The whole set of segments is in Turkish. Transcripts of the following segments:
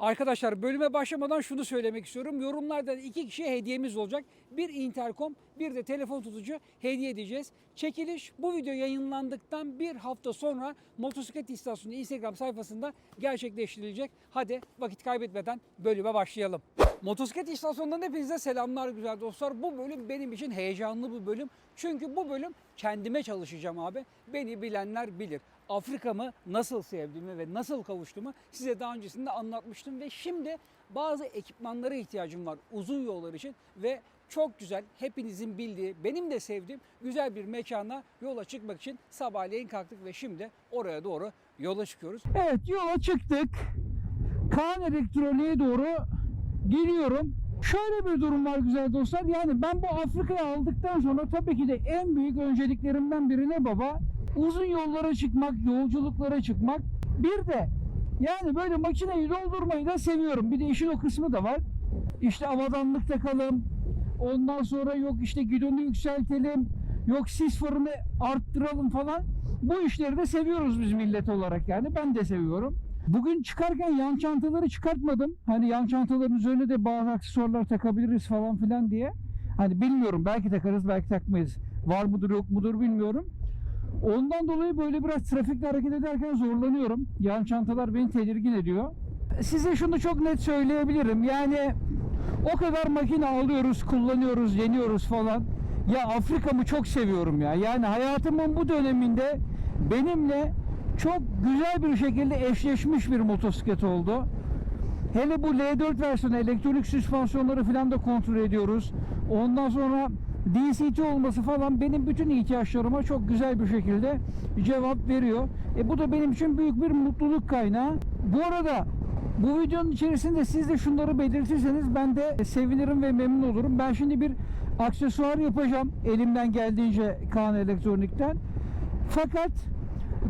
Arkadaşlar bölüme başlamadan şunu söylemek istiyorum. Yorumlardan iki kişiye hediyemiz olacak. Bir interkom, bir de telefon tutucu hediye edeceğiz. Çekiliş bu video yayınlandıktan bir hafta sonra Motosiklet İstasyonu Instagram sayfasında gerçekleştirilecek. Hadi vakit kaybetmeden bölüme başlayalım. Motosiklet İstasyonu'ndan hepinize selamlar güzel dostlar. Bu bölüm benim için heyecanlı bir bölüm. Çünkü bu bölüm kendime çalışacağım abi. Beni bilenler bilir. Afrika'mı nasıl sevdiğimi ve nasıl kavuştuğumu size daha öncesinde anlatmıştım ve şimdi bazı ekipmanlara ihtiyacım var uzun yollar için ve çok güzel hepinizin bildiği benim de sevdiğim güzel bir mekana yola çıkmak için sabahleyin kalktık ve şimdi oraya doğru yola çıkıyoruz. Evet yola çıktık. Kaan Elektronik'e doğru geliyorum. Şöyle bir durum var güzel dostlar. Yani ben bu Afrika'yı aldıktan sonra tabii ki de en büyük önceliklerimden biri ne baba? Uzun yollara çıkmak, yolculuklara çıkmak. Bir de yani böyle makineyi doldurmayı da seviyorum. Bir de işin o kısmı da var. İşte avadanlık takalım. Ondan sonra yok işte gidonu yükseltelim. Yok sis farını arttıralım falan. Bu işleri de seviyoruz biz millet olarak yani. Ben de seviyorum. Bugün çıkarken yan çantaları çıkartmadım. Hani yan çantaların üzerine de bazı aksesuarlar takabiliriz falan filan diye. Hani bilmiyorum belki takarız belki takmayız. Var mıdır yok mudur bilmiyorum. Ondan dolayı böyle biraz trafikte hareket ederken zorlanıyorum. Yan çantalar beni tedirgin ediyor. Size şunu çok net söyleyebilirim. Yani o kadar makine alıyoruz, kullanıyoruz, yeniyoruz falan. Ya Afrika'mı çok seviyorum ya. Yani hayatımın bu döneminde benimle çok güzel bir şekilde eşleşmiş bir motosiklet oldu. Hele bu L4 versiyonu elektronik süspansiyonları falan da kontrol ediyoruz. Ondan sonra DCT olması falan benim bütün ihtiyaçlarıma çok güzel bir şekilde cevap veriyor. E bu da benim için büyük bir mutluluk kaynağı. Bu arada bu videonun içerisinde siz de şunları belirtirseniz ben de sevinirim ve memnun olurum. Ben şimdi bir aksesuar yapacağım elimden geldiğince Kaan Elektronik'ten. Fakat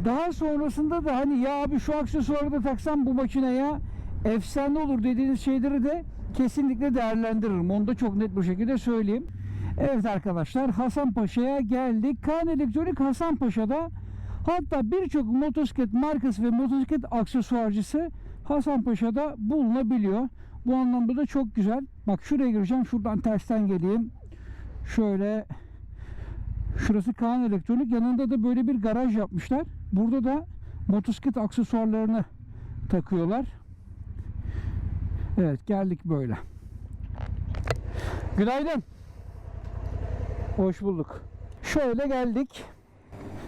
daha sonrasında da hani ya abi şu aksesuarı da taksam bu makineye efsane olur dediğiniz şeyleri de kesinlikle değerlendiririm. Onu da çok net bir şekilde söyleyeyim. Evet arkadaşlar Hasanpaşa'ya geldik. Kaan Elektronik Hasanpaşa'da hatta birçok motosiklet markası ve motosiklet aksesuarcısı Hasanpaşa'da bulunabiliyor. Bu anlamda da çok güzel. Bak şuraya gireceğim. Şuradan tersten geleyim. Şöyle Şurası Kaan Elektronik. Yanında da böyle bir garaj yapmışlar. Burada da motosiklet aksesuarlarını takıyorlar. Evet geldik böyle. Günaydın. Hoş bulduk. Şöyle geldik.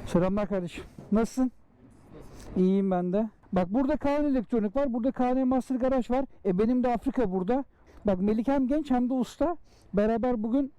Selamlar kardeşim. Nasılsın? İyiyim ben de. Bak burada Kaan Elektronik var. Burada Kaan Master Garaj var. E benim de Afrika burada. Bak Melik hem genç hem de usta. Beraber bugün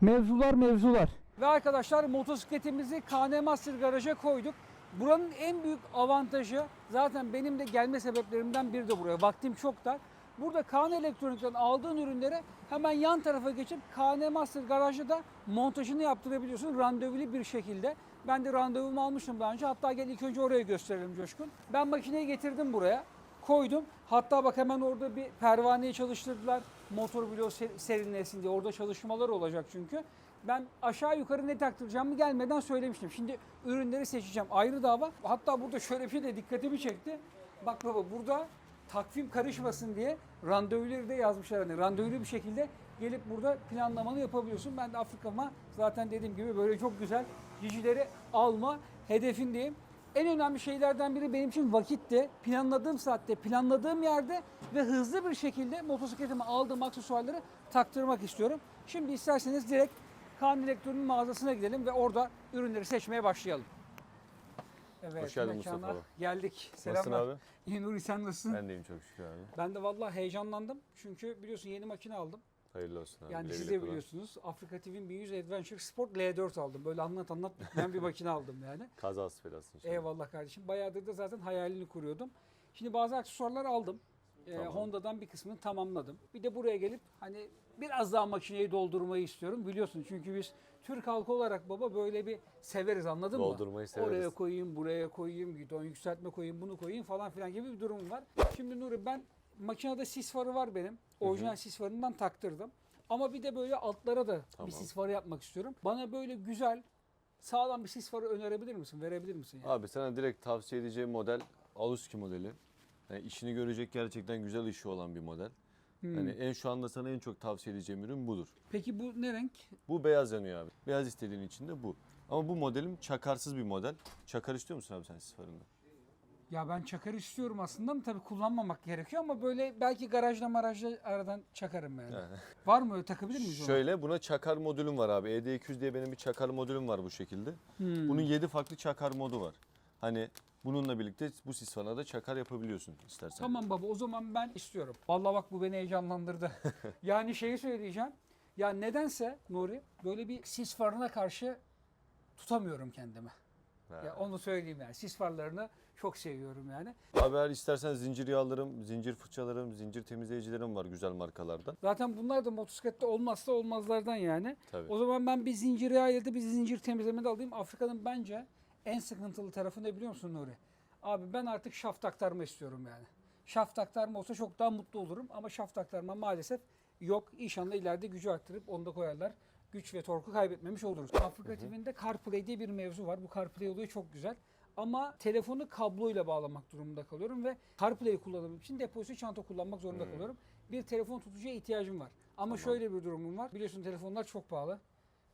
mevzular mevzular. Ve arkadaşlar motosikletimizi KN Master Garaj'a koyduk. Buranın en büyük avantajı zaten benim de gelme sebeplerimden biri de buraya. Vaktim çok dar. Burada KN Elektronik'ten aldığın ürünleri hemen yan tarafa geçip KN Master Garaj'da da montajını yaptırabiliyorsun randevulu bir şekilde. Ben de randevumu almıştım daha önce. Hatta gel ilk önce oraya gösterelim Coşkun. Ben makineyi getirdim buraya koydum. Hatta bak hemen orada bir pervaneyi çalıştırdılar. Motor bloğu ser- serinlesin diye. Orada çalışmalar olacak çünkü. Ben aşağı yukarı ne taktıracağımı gelmeden söylemiştim. Şimdi ürünleri seçeceğim. Ayrı dava. Hatta burada şöyle bir şey de dikkatimi çekti. Bak baba burada takvim karışmasın diye randevuları da yazmışlar. Hani randevulu bir şekilde gelip burada planlamanı yapabiliyorsun. Ben de Afrika'ma zaten dediğim gibi böyle çok güzel cicileri alma hedefindeyim. En önemli şeylerden biri benim için vakitte, planladığım saatte, planladığım yerde ve hızlı bir şekilde motosikletime aldığım aksesuarları taktırmak istiyorum. Şimdi isterseniz direkt Kaan Elektronik'in mağazasına gidelim ve orada ürünleri seçmeye başlayalım. Evet, Hoş geldin mekana Mustafa. Geldik. Nasılsın Selamlar. abi? İyi Nuri sen nasılsın? Ben, Ben deyim çok şükür abi. de vallahi heyecanlandım. Çünkü biliyorsun yeni makine aldım. Hayırlı olsun abi. Yani Güle siz de biliyorsunuz. Afrika TV'nin 1100 Adventure Sport L4 aldım. Böyle anlat anlat bitmeyen bir makine aldım yani. Kazası belasın inşallah. Eyvallah kardeşim. Bayağıdır da zaten hayalini kuruyordum. Şimdi bazı aksesuarlar aldım. Ee, Tamam. Honda'dan bir kısmını tamamladım. Bir de buraya gelip hani biraz daha makineyi doldurmayı istiyorum. Biliyorsun çünkü biz Türk halkı olarak baba böyle bir severiz anladın mı? Doldurmayı severiz. Oraya koyayım, buraya koyayım, gidon yükseltme koyayım, bunu koyayım falan filan gibi bir durum var. Şimdi Nuri ben makinede sis farı var benim. Orijinal sis farından taktırdım. Ama bir de böyle altlara da Tamam. bir sis farı yapmak istiyorum. Bana böyle güzel, sağlam bir sis farı önerebilir misin? Verebilir misin? Yani? Abi sana direkt tavsiye edeceğim model Aluski modeli. Yani işini görecek gerçekten güzel işi olan bir model. Hmm. Hani en şu anda sana en çok tavsiye edeceğim ürün budur. Peki bu ne renk? Bu beyaz yanıyor abi. Beyaz istediğin için de bu. Ama bu modelim çakarsız bir model. Çakar istiyor musun abi sen sis farında? Ya ben çakar istiyorum aslında ama tabii kullanmamak gerekiyor ama böyle belki garajda marajda aradan çakarım yani. Yani. Var mı takabilir miyiz onu? Şöyle buna çakar modülüm var abi. ED200 diye benim bir çakar modülüm var bu şekilde. Hmm. Bunun 7 farklı çakar modu var. Hani bununla birlikte bu sis fanına da çakar yapabiliyorsun istersen. Tamam baba o zaman ben istiyorum. Vallahi bak bu beni heyecanlandırdı. yani şeyi söyleyeceğim. Ya nedense Nuri böyle bir sis farına karşı tutamıyorum kendimi. Ha. Ya onu söyleyeyim yani. Sis farlarını çok seviyorum yani. Abi eğer istersen zincir yağlarım, zincir fırçalarım, zincir temizleyicilerim var güzel markalardan. Zaten bunlar da motosiklette olmazsa olmazlardan yani. Tabii. O zaman ben bir zincir yağ ya da bir zincir temizleme de alayım. Afrika'nın bence en sıkıntılı tarafı ne biliyor musun Nuri? Abi ben artık şaft aktarma istiyorum yani. Şaft aktarma olsa çok daha mutlu olurum ama şaft aktarma maalesef yok. İnşallah ileride gücü arttırıp onu da koyarlar. Güç ve torku kaybetmemiş oluruz. Afrika TV'nde CarPlay diye bir mevzu var. Bu CarPlay oluyor çok güzel. Ama telefonu kabloyla bağlamak durumunda kalıyorum ve CarPlay'i kullandığım için depozito çanta kullanmak zorunda kalıyorum. Bir telefon tutucuya ihtiyacım var. Ama şöyle bir durumum var. Biliyorsun telefonlar çok pahalı.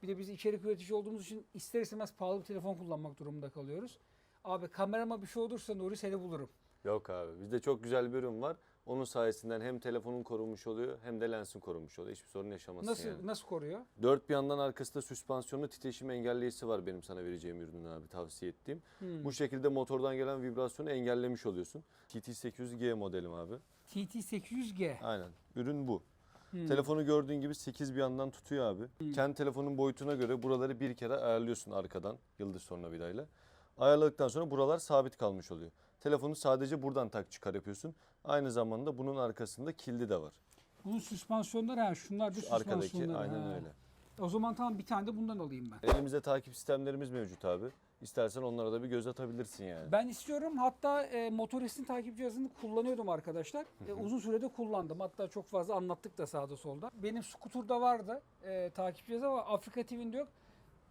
Bir de biz içerik üretici olduğumuz için ister istemez pahalı bir telefon kullanmak durumunda kalıyoruz. Abi kamerama bir şey olursa Nuri seni bulurum. Yok abi bizde çok güzel bir ürün var. Onun sayesinden hem telefonun korunmuş oluyor hem de lensin korunmuş oluyor. Hiçbir sorun yaşamazsın Nasıl yani. nasıl koruyor? Dört bir yandan arkasında süspansiyonlu titreşim engelleyicisi var benim sana vereceğim ürünün abi tavsiye ettiğim. Hmm. Bu şekilde motordan gelen vibrasyonu engellemiş oluyorsun. TT800G modelim abi. TT800G. Aynen. Ürün bu. Hmm. Telefonu gördüğün gibi 8 bir yandan tutuyor abi. Kendi telefonun boyutuna göre buraları bir kere ayarlıyorsun arkadan yıldız tornavidayla. Ayarladıktan sonra buralar sabit kalmış oluyor. Telefonu sadece buradan tak çıkar yapıyorsun. Aynı zamanda bunun arkasında kilidi de var. Bunun süspansiyonları ha şunlar da Şu arkadaki süspansiyonları. aynen ha. öyle. O zaman tamam bir tane de bundan alayım ben. Elimizde takip sistemlerimiz mevcut abi. İstersen onlara da bir göz atabilirsin yani. Ben istiyorum hatta e, motoristin takip cihazını kullanıyordum arkadaşlar. E, uzun sürede kullandım. Hatta çok fazla anlattık da sağda solda. Benim skuturda vardı e, takip cihazı ama Afrika TV'nde yok.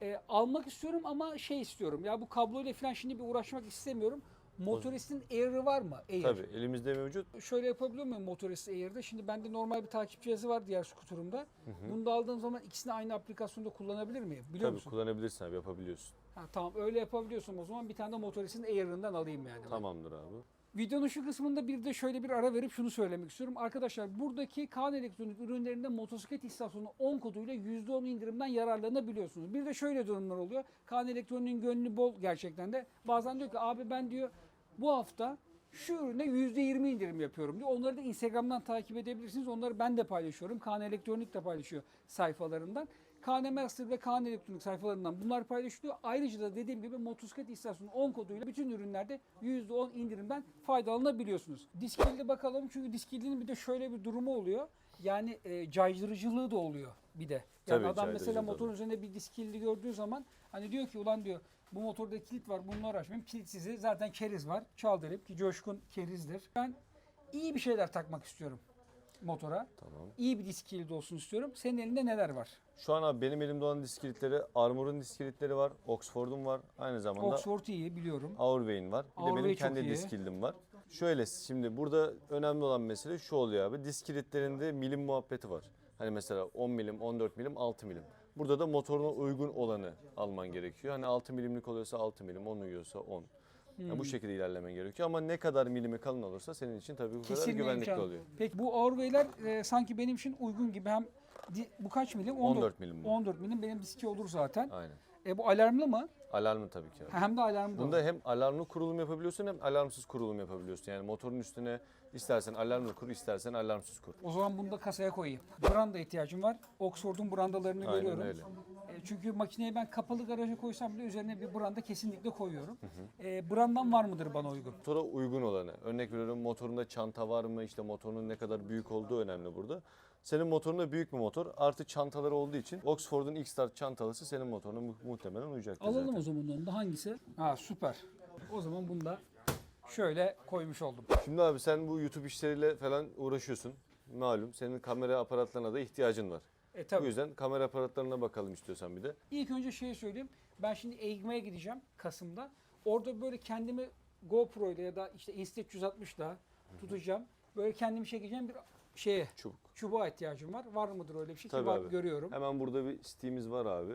E, almak istiyorum ama şey istiyorum. Ya bu kabloyla falan şimdi bir uğraşmak istemiyorum. Motoristin Air'ı var mı? Air. Tabii elimizde mevcut. Şöyle yapabiliyor muyum Motorist Air'de? Şimdi bende normal bir takip cihazı var diğer skuturumda. Bunu da aldığım zaman ikisini aynı aplikasyonda kullanabilir miyim? Biliyor Tabii musun? kullanabilirsin abi yapabiliyorsun. Ha, tamam öyle yapabiliyorsun o zaman bir tane de Motorist'in Air'ından alayım yani. Tamamdır abi. Videonun şu kısmında bir de şöyle bir ara verip şunu söylemek istiyorum. Arkadaşlar buradaki Kaan Elektronik ürünlerinde motosiklet istasyonu 10 koduyla %10 indirimden yararlanabiliyorsunuz. Bir de şöyle durumlar oluyor. Kaan Elektronik'in gönlü bol gerçekten de. Bazen diyor ki abi ben diyor bu hafta şu ürüne %20 indirim yapıyorum diyor. Onları da Instagram'dan takip edebilirsiniz. Onları ben de paylaşıyorum. Kaan Elektronik de paylaşıyor sayfalarından. KN Master ve Kaan Elektronik sayfalarından bunlar paylaşılıyor. Ayrıca da dediğim gibi motosiklet istasyonu 10 koduyla bütün ürünlerde %10 indirimden faydalanabiliyorsunuz. Diskilde bakalım çünkü Diskil'in bir de şöyle bir durumu oluyor. Yani e, caydırıcılığı da oluyor bir de. Yani Tabii, adam mesela tabii. motorun üzerinde bir diskilli gördüğü zaman hani diyor ki ulan diyor bu motorda kilit var bununla uğraşmayayım. Kilitsizi zaten keriz var. Çal derim ki Coşkun kerizdir. Ben iyi bir şeyler takmak istiyorum motora. Tamam. İyi bir disk kilidi olsun istiyorum. Senin elinde neler var? Şu an abi benim elimde olan disk kilitleri, Armor'un disk kilitleri var, Oxford'un var. Aynı zamanda Oxford iyi biliyorum. Aurway'in var. Bir de benim çok kendi iyi. disk kilidim var. Şöyle şimdi burada önemli olan mesele şu oluyor abi. Disk kilitlerinde milim muhabbeti var. Hani mesela 10 milim, 14 milim, 6 milim. Burada da motoruna uygun olanı alman gerekiyor. Hani 6 milimlik oluyorsa 6 milim, 10 uyuyorsa 10. Yani Hmm. bu şekilde ilerlemen gerekiyor ama ne kadar milimi kalın olursa senin için tabii bu kadar güvenlikli oluyor. Peki bu Aurway'ler e, sanki benim için uygun gibi hem di- bu kaç milim? 14 milim bu. 14 milim benim diski olur zaten. Aynen. E bu alarmlı mı? Alarmlı tabii ki. Hem de alarmlı. da Bunda hem alarmlı kurulum yapabiliyorsun hem alarmsız kurulum yapabiliyorsun. Yani motorun üstüne istersen alarmlı kur, istersen alarmsız kur. O zaman bunu da kasaya koyayım. Branda ihtiyacım var. Oxford'un brandalarını Aynen görüyorum. öyle. E, çünkü makineyi ben kapalı garaja koysam bile üzerine bir branda kesinlikle koyuyorum. E, brandan var mıdır bana uygun? Motora uygun olanı. Örnek veriyorum motorunda çanta var mı? İşte motorunun ne kadar büyük olduğu önemli burada. Senin motorunda büyük bir motor artı çantaları olduğu için Oxford'un X-Start çantalısı senin motoruna mu- muhtemelen uyacaktır Alalım zaten. o zaman onu da hangisi? Ha süper. O zaman bunu da şöyle koymuş oldum. Şimdi abi sen bu YouTube işleriyle falan uğraşıyorsun. Malum senin kamera aparatlarına da ihtiyacın var. E Bu tabii. yüzden kamera aparatlarına bakalım istiyorsan bir de. İlk önce şey söyleyeyim. Ben şimdi Eğitmeye gideceğim Kasım'da. Orada böyle kendimi GoPro ile ya da işte Insta360 ile tutacağım. Böyle kendimi çekeceğim bir şeye, Çubuk. çubuğa ihtiyacım var. Var mıdır öyle bir şey? Tabii Ki abi. görüyorum. Hemen burada bir stiğimiz var abi.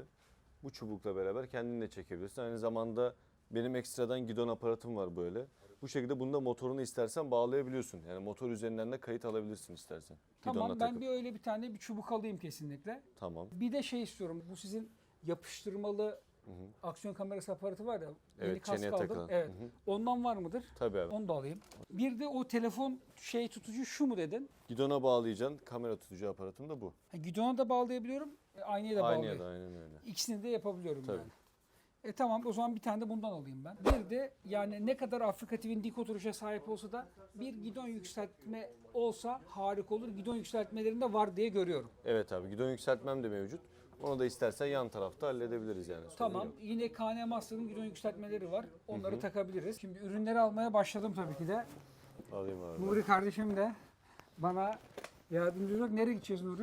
Bu çubukla beraber kendini de çekebilirsin. Aynı zamanda benim ekstradan gidon aparatım var böyle. Bu şekilde bunda motorunu istersen bağlayabiliyorsun. Yani motor üzerinden de kayıt alabilirsin istersen. Tamam Gidonla ben takıp. bir öyle bir tane bir çubuk alayım kesinlikle. Tamam. Bir de şey istiyorum. Bu sizin yapıştırmalı Hı aksiyon kamerası aparatı var ya. yeni Evet kask çeneye aldım. takılan. Evet. Hı hı. Ondan var mıdır? Tabii abi. Onu da alayım. Bir de o telefon şey tutucu şu mu dedin? Gidona bağlayacaksın. Kamera tutucu aparatım da bu. Ha, gidona da bağlayabiliyorum. e, Aynaya da Aynı bağlayabiliyorum. ya da aynen öyle. İkisini de yapabiliyorum Tabii. yani. E tamam o zaman bir tane de bundan alayım ben. Bir de yani ne kadar Afrika TV'nin dik oturuşa sahip olsa da bir gidon yükseltme olsa harika olur. Gidon yükseltmelerinde var diye görüyorum. Evet abi gidon yükseltmem de mevcut. Onu da istersen yan tarafta halledebiliriz yani. sorun Tamam. yok. Yine KN Master'ın gidon yükseltmeleri var. Onları takabiliriz. Şimdi ürünleri almaya başladım tabii ki de. Alayım abi. Nuri kardeşim de bana yardımcı olacak. Nereye gideceğiz Nuri?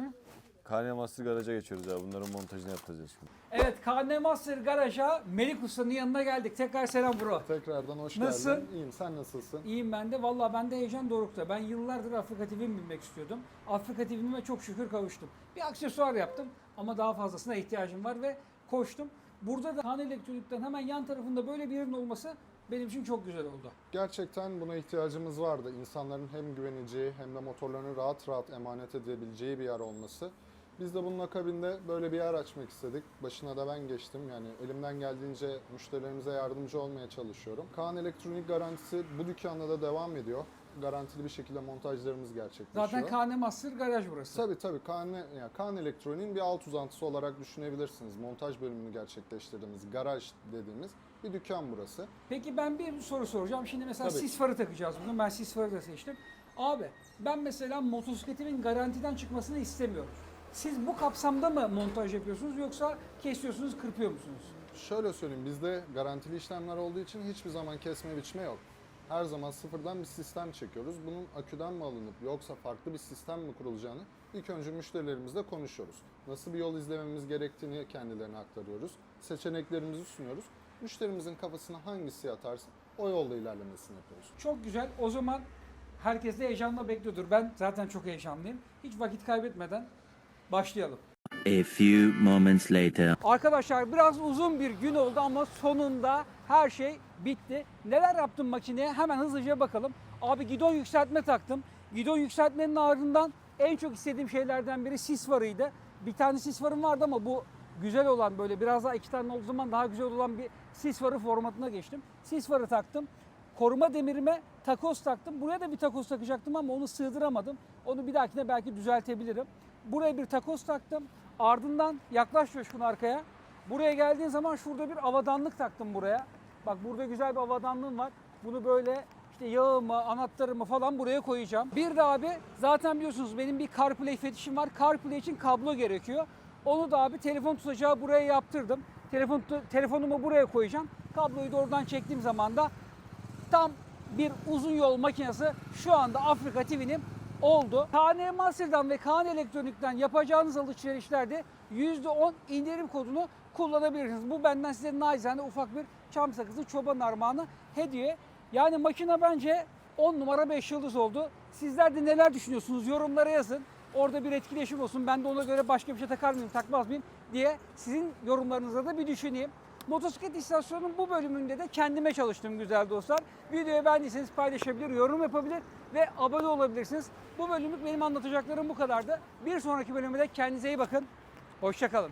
Kanye Master garaja geçiyoruz abi. Bunların montajını yapacağız şimdi. Evet KN Master Garaj'a Melik Usta'nın yanına geldik. Tekrar selam bro. Tekrardan hoş Nasılsın? geldin. İyiyim. Sen nasılsın? İyiyim ben de. Valla bende heyecan dorukta. Ben yıllardır Afrika TV'mi bilmek istiyordum. Afrika TV'me çok şükür kavuştum. Bir aksesuar yaptım ama daha fazlasına ihtiyacım var ve koştum. Burada da Han Elektronik'ten hemen yan tarafında böyle bir yerin olması benim için çok güzel oldu. Gerçekten buna ihtiyacımız vardı. İnsanların hem güveneceği hem de motorlarını rahat rahat emanet edebileceği bir yer olması. Biz de bunun akabinde böyle bir yer açmak istedik. Başına da ben geçtim. Yani elimden geldiğince müşterilerimize yardımcı olmaya çalışıyorum. Kaan Elektronik garantisi bu dükkanda da devam ediyor. Garantili bir şekilde montajlarımız gerçekleşiyor. Zaten KN Master Garaj burası. Tabii tabii Kaan, yani Kaan Elektronik'in bir alt uzantısı olarak düşünebilirsiniz. Montaj bölümünü gerçekleştirdiğimiz, garaj dediğimiz bir dükkan burası. Peki ben bir soru soracağım. Şimdi mesela Tabii. sis farı takacağız bugün. Ben sis farı da seçtim. Abi ben mesela motosikletimin garantiden çıkmasını istemiyorum. Siz bu kapsamda mı montaj yapıyorsunuz yoksa kesiyorsunuz, kırpıyor musunuz? Şöyle söyleyeyim bizde garantili işlemler olduğu için hiçbir zaman kesme biçme yok. Her zaman sıfırdan bir sistem çekiyoruz. Bunun aküden mi alınıp yoksa farklı bir sistem mi kurulacağını ilk önce müşterilerimizle konuşuyoruz. Nasıl bir yol izlememiz gerektiğini kendilerine aktarıyoruz. Seçeneklerimizi sunuyoruz. Müşterimizin kafasına hangisi yatarsa o yolda ilerlemesini yapıyoruz. Çok güzel. O zaman herkes de heyecanla bekliyordur. Ben zaten çok heyecanlıyım. Hiç vakit kaybetmeden başlayalım. A few moments later. Arkadaşlar biraz uzun bir gün oldu ama sonunda her şey bitti. Neler yaptım makineye hemen hızlıca bakalım. Abi gidon yükseltme taktım. Gidon yükseltmenin ardından en çok istediğim şeylerden biri sis farıydı. Bir tane sis farım vardı ama bu güzel olan böyle biraz daha iki tane olduğu zaman daha güzel olan bir sis farı formatına geçtim. Sis farı taktım. Koruma demirime takoz taktım. Buraya da bir takoz takacaktım ama onu sığdıramadım. Onu bir dahakine belki düzeltebilirim. Buraya bir takoz taktım. Ardından yaklaş Coşkun arkaya. Buraya geldiğin zaman şurada bir avadanlık taktım buraya. Bak burada güzel bir avadanlığım var. Bunu böyle işte yağımı, anahtarımı falan buraya koyacağım. Bir de abi zaten biliyorsunuz benim bir CarPlay fetişim var. CarPlay için kablo gerekiyor. Onu da abi telefon tutacağı buraya yaptırdım. Telefon telefonumu buraya koyacağım. Kabloyu da oradan çektiğim zaman da tam bir uzun yol makinesi şu anda Afrika TV'nin oldu. KN Master'dan ve KN Elektronik'ten yapacağınız alışverişlerde %10 indirim kodunu kullanabilirsiniz. Bu benden size naçizane ufak bir çam sakızı çoban armağanı hediye. Yani makine bence 10 numara 5 yıldız oldu. Sizler de neler düşünüyorsunuz yorumlara yazın. Orada bir etkileşim olsun. Ben de ona göre başka bir şey takar mıyım, takmaz mıyım diye sizin yorumlarınıza da bir düşüneyim. Motosiklet istasyonunun bu bölümünde de kendime çalıştım güzel dostlar. Videoyu beğendiyseniz paylaşabilir, yorum yapabilir ve abone olabilirsiniz. Bu bölümlük benim anlatacaklarım bu kadardı. Bir sonraki bölümde kendinize iyi bakın. Hoşçakalın.